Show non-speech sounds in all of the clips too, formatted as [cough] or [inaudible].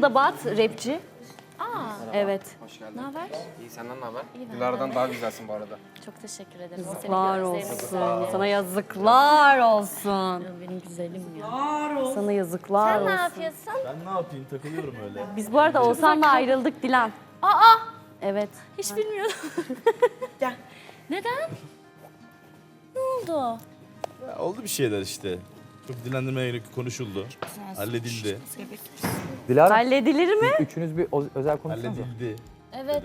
Bu da Bat, rapçi. Aa, Evet. Hoş geldin. ne haber? İyi senden ne haber? İyi, Dilara'dan daha güzelsin bu arada. Çok teşekkür ederim. Yazıklar olsun. Sana yazıklar olsun. Benim güzelim ya. Sana yazıklar Sen ne yapıyorsun? Ben ne yapayım takılıyorum öyle. Biz bu arada Oğuzhan'la ayrıldık Dilan. Aa, Evet. hiç bilmiyordum. [laughs] Gel. Neden? Ne oldu? Ya, oldu bir şeyler işte. Çok dilendirmeye gerek konuşuldu. Halledildi. Dilara, Halledilir mi? üçünüz bir o- özel konuşsanıza. Halledildi. Evet.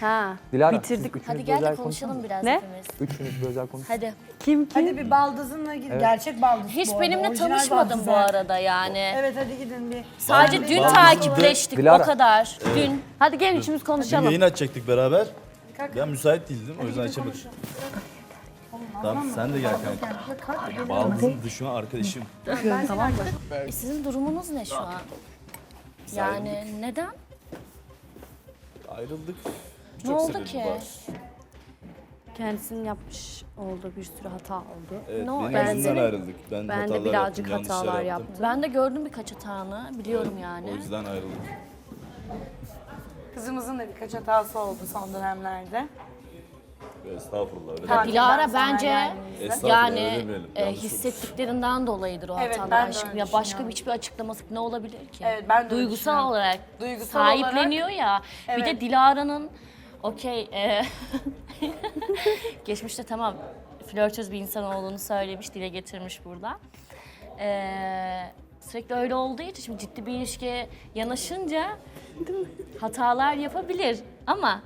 Ha. Dilara, Bitirdik. üçünüz Hadi bir gel de özel konuşalım konuşsanıza. biraz Ne? hepimiz. Üçünüz bir özel konuşun. Hadi. Kim kim? Hadi bir baldızınla git. Gerçek baldız Hiç bu arada, benimle orijinal tanışmadın baldız bu ha. arada yani. Evet hadi gidin bir. Sadece dün Baldız'ı takipleştik Dilara. o kadar. Dün. Hadi gelin üçümüz Bir konuşalım. yayın açacaktık beraber. Ben müsait değildim o yüzden açamadım. Tamam sen de gel kanka. Baldızın dışına arkadaşım. E, sizin durumunuz ne şu an? Yani neden? Ayrıldık. Ne Çok oldu sebebi ki? var. Kendisinin yapmış olduğu bir sürü hata oldu. Evet, No, benim ben yüzümden senin- ayrıldık. Ben, Ben de birazcık yaptım, yanlışlar hatalar yaptım. yaptım. Ben de gördüm birkaç hatanı. Biliyorum yani. O yüzden ayrıldık. Kızımızın da birkaç hatası oldu son dönemlerde. Estağfurullah öyle Ha. Dilara bence öyle yani demeyelim. e, Yanlış hissettiklerinden dolayıdır o Evet, hatalar ben de aşkım. öyle Ya başka düşünüyorum. hiçbir açıklaması ne olabilir ki? Evet, ben de öyle Duygusal düşünüyorum. olarak Duygusal sahipleniyor ya. Bir de Evet. Dilara'nın okey e, [laughs] geçmişte tamam flörtöz bir insan olduğunu söylemiş, dile getirmiş burada. E, sürekli öyle olduğu için şimdi ciddi bir ilişkiye yanaşınca hatalar yapabilir ama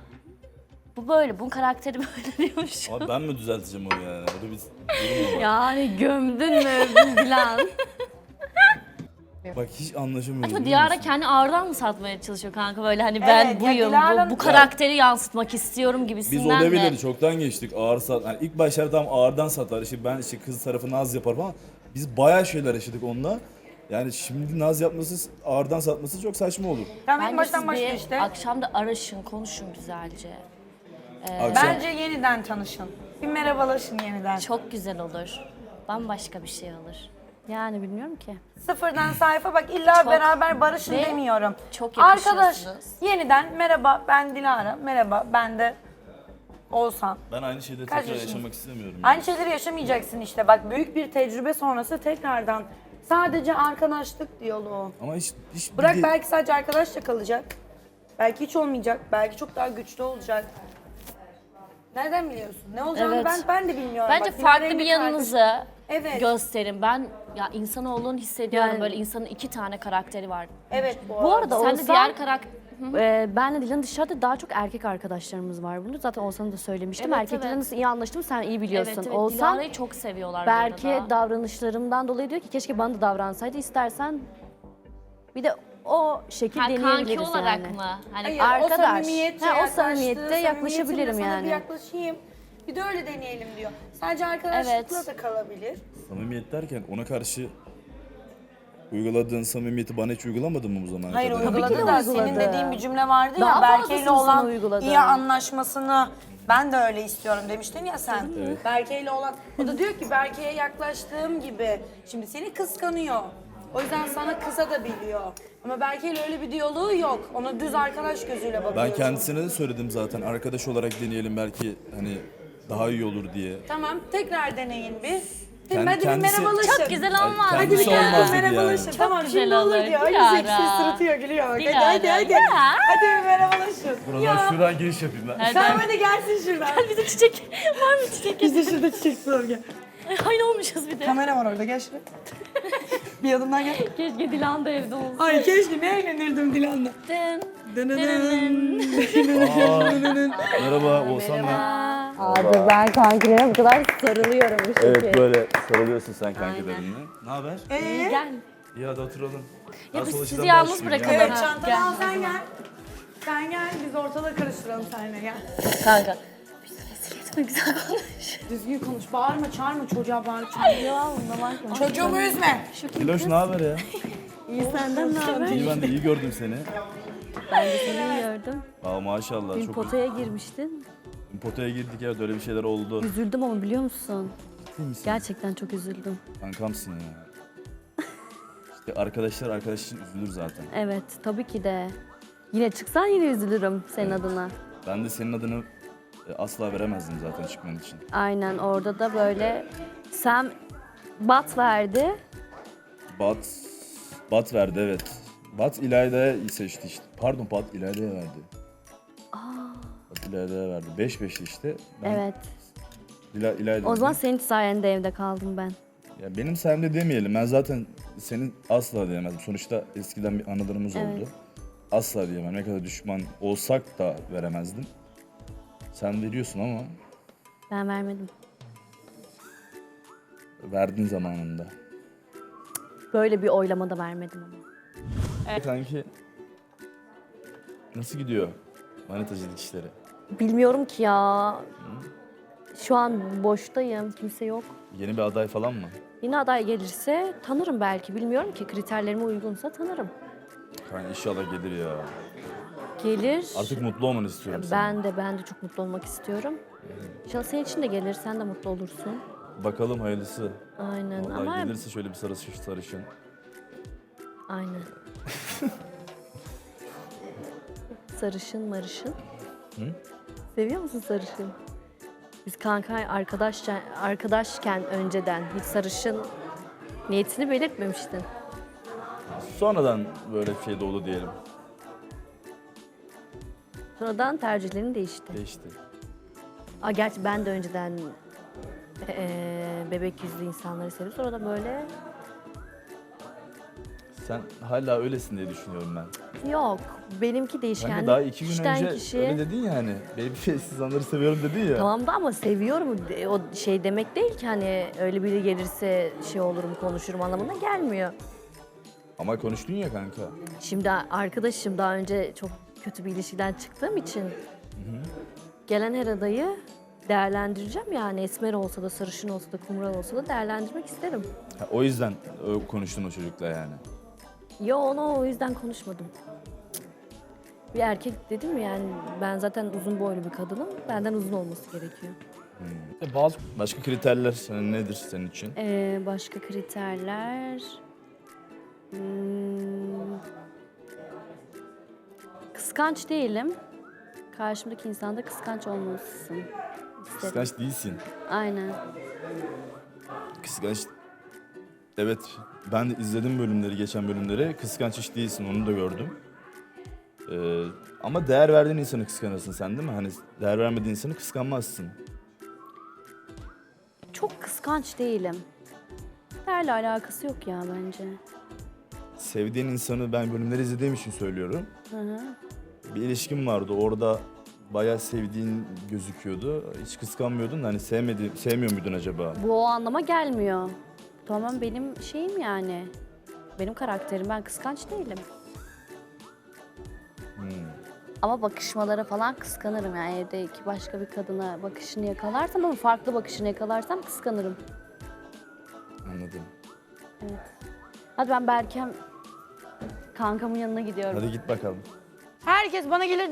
bu böyle, bunun karakteri [laughs] böyle diyormuş. Ama ben mi düzelteceğim onu yani? Orada bir durum var. Yani gömdün mü övdün Dilan? [laughs] Bak hiç anlaşamıyorum. Acaba biliyor Dilara musun? kendi ağırdan mı satmaya çalışıyor kanka böyle hani ben Evet, ya buyum, Dilara'nın- bu, bu karakteri yansıtmak istiyorum Biz gibisinden olabilir, mi? çoktan geçtik. Ağır sat. Yani ilk başlarda tam ağırdan satar. İşte ben işte kız tarafı naz yapar falan. Biz bayağı şeyler yaşadık onunla. Yani şimdi naz yapması, ağırdan satması çok saçma olur. Tamam en Bence baştan siz başla bir işte. akşam da araşın, konuşun güzelce. Akşam Bence yeniden tanışın. Bir merhabalaşın yeniden. Çok güzel olur. Bambaşka bir şey olur. Yani bilmiyorum ki. Sıfırdan sayfa bak illa Çok- beraber barışın Ve demiyorum. çok Arkadaş yakışıyorsunuz. yeniden merhaba ben Dilara. Merhaba ben de Oğuzhan. ben aynı şeyleri Kaç tekrar yaşındasın? yaşamak istemiyorum. Aynı şeyleri yaşamayacaksın işte. Bak büyük bir tecrübe sonrası tekrardan sadece arkadaşlık diyaloğu. Ama hiç, hiç bir Bırak de- belki sadece arkadaşla kalacak. Belki hiç olmayacak. Belki çok daha güçlü olacak. Nereden biliyorsun? Ne olacağını Evet. ben ben de bilmiyorum. Bence Bak, farklı bir yanınızı Evet. gösterin. Ben ya insanoğlunun hissediyorum Yani- böyle insanın iki tane karakteri var. Evet bu, Bu arada Sen de Oğuzhan, diğer karakter... e, benle Dilan dışarıda daha çok erkek arkadaşlarımız var. Bunu zaten Oğuzhan'a da söylemiştim. Evet, Erkeklerle evet. nasıl iyi anlaştım sen iyi biliyorsun. Evet evet Oğuzhan Dilara'yı çok seviyorlar bu belki arada. davranışlarımdan dolayı diyor ki keşke bana da davransaydı. İstersen bir de o şekil Ha, kanki deneyebiliriz olarak yani. mı? Hani Hayır, Arkadaş. o samimiyette, Ha, o samimiyette yaklaşabilirim sana yani. bir yaklaşayım. Bir de öyle deneyelim diyor. Sadece arkadaşlıkla Evet. da kalabilir. Samimiyet derken ona karşı uyguladığın samimiyeti bana hiç uygulamadın mı bu zamana Hayır kadar? uyguladı de da senin uyguladı. dediğin bir cümle vardı Daha ya Berke ile fazlasını sana olan uyguladı. iyi anlaşmasını ben de öyle istiyorum demiştin ya sen. Berke ile olan o da diyor ki Berke'ye yaklaştığım gibi şimdi seni kıskanıyor. O yüzden sana kısa da biliyor. Ama Berke ile öyle bir diyaloğu yok. Ona düz arkadaş gözüyle bakıyor. Ben kendisine de söyledim zaten. Arkadaş olarak deneyelim belki hani daha iyi olur diye. Tamam tekrar deneyin bir. Kendi- Hadi bir kendisi- merhabalaşın. Çok güzel olmaz. Ay, Hadi bir kendisi gel olmaz dedi merhabalaşın. yani. Tamam güzel şimdi olur olur, diyor. Ay Dilara. sırıtıyor gülüyor. Hadi Dilara, hadi hadi. ya. Hadi bir merhabalaşın. Buradan şuradan giriş yapayım ben. Sen hadi gelsin şuradan. Bir de çiçek var mı çiçek? Biz de şurada çiçek var gel. Aynı olmuşuz bir de. Kamera var orada gel şuraya. [laughs] bir yanımdan gel. Keşke Dilan da evde olsun. Ay keşke ne eğlenirdim Dilan'la. Dın. Merhaba Oğuzhan ben. Abi ben kankilere bu kadar sarılıyorum bu şekilde. Evet böyle sarılıyorsun sen kankilerine. Ne haber? Ee, Gel. İyi hadi oturalım. Ya biz sizi yalnız bırakalım. evet çantanı gel. al sen gel. Sen gel biz ortalığı karıştıralım seninle gel. Kanka. Etme güzel konuş. Düzgün konuş bağırma çağırma çocuğa bağır çağırma. Çocuğumu üzme. Kiloş ne haber ya? [laughs] İyi senden ne haber? İyi ben de iyi gördüm seni. Ben de seni gördüm. Aa maşallah Dün çok potaya girmiştin. potaya girdik ya öyle bir şeyler oldu. Üzüldüm ama biliyor musun? Gerçekten çok üzüldüm. Kankamsın ya. [laughs] Arkadaşlar arkadaş için üzülür zaten. Evet tabii ki de. Yine çıksan yine üzülürüm senin adına. Ben de senin adını asla veremezdim zaten çıkman için. Aynen orada da böyle Sam bat verdi. Bat, Bat verdi evet. Bat İlayda'ya seçti işte. Pardon Bat İlayda'ya verdi. Bat İlayda'ya verdi. 5-5'ti işte. Ben Evet. İla, İlayda O zaman senin sayende evde kaldım ben. Ya benim sayemde demeyelim. Ben zaten senin asla diyemezdim. Sonuçta eskiden bir anılarımız Evet. oldu. Asla diyemem. Ne kadar düşman olsak da veremezdim. Sen veriyorsun ama Ben vermedim. verdin zamanında. Böyle bir oylamada vermedim ama. Kanki nasıl gidiyor manitacılık işleri? Bilmiyorum ki ya. Şu an boştayım. Kimse yok. Yeni bir aday falan mı? Yine aday gelirse tanırım belki. Bilmiyorum ki kriterlerime uygunsa tanırım. Kanka inşallah gelir ya. Gelir. Artık mutlu olmanı istiyorum. Ben de ben de çok mutlu olmak istiyorum. İnşallah senin için de gelir. Sen de mutlu olursun. Bakalım hayırlısı. Aynen Vallahi ama gelirse şöyle bir sarışın sarışın. aynen. [laughs] sarışın marışın. Seviyor musun sarışın? Biz kanka arkadaşken, arkadaşken önceden hiç sarışın niyetini belirtmemiştin. Sonradan böyle bir şey de oldu diyelim. Sonradan tercihlerin değişti. Değişti. Aa, gerçi ben de önceden eee, bebek yüzlü insanları seviyorum. Sonra da böyle Sen hala öylesin diye düşünüyorum ben. yok benimki değişken. Kanka daha iki gün Kişiden önce kişiye- öyle dedin ya hani. Baby insanları seviyorum dedin ya. Tamam da ama seviyorum de- o şey demek değil ki hani öyle biri gelirse şey olurum konuşurum anlamına gelmiyor. Ama konuştun ya kanka. Şimdi arkadaşım daha önce çok kötü bir ilişkiden çıktığım için gelen her adayı değerlendireceğim yani esmer olsa da sarışın olsa da kumral olsa da değerlendirmek isterim. Ha, o yüzden o- konuştun o çocukla yani. Yo onu o yüzden konuşmadım. Bir erkek dedim ya yani ben zaten uzun boylu bir kadınım. Benden uzun olması gerekiyor. Bazı Başka kriterler senin nedir senin için? Ee, başka kriterler... Hmm, kıskanç değilim. Karşımdaki insan da kıskanç isterim. Kıskanç değilsin. Aynen. Kıskanç... Evet, ben de izledim bölümleri, geçen bölümleri. Kıskanç hiç değilsin, onu da gördüm. Ee, ama değer verdiğin insanı kıskanırsın sen değil mi? Hani değer vermediğin insanı kıskanmazsın. Çok kıskanç değilim. Değerle alakası yok ya bence. Sevdiğin insanı ben bölümleri izlediğim için söylüyorum. Hı hı. Bir ilişkim vardı, orada bayağı sevdiğin gözüküyordu. Hiç kıskanmıyordun da hani sevmedi, sevmiyor muydun acaba? Bu o anlama gelmiyor. Tamam benim şeyim yani. Benim karakterim ben kıskanç değilim. Ama bakışmalara falan kıskanırım yani evdeki başka bir kadına bakışını yakalarsam ama farklı bakışını yakalarsam kıskanırım. Anladım. Hadi ben Berkem kankamın yanına gidiyorum. Hadi git bakalım. Herkes bana gelir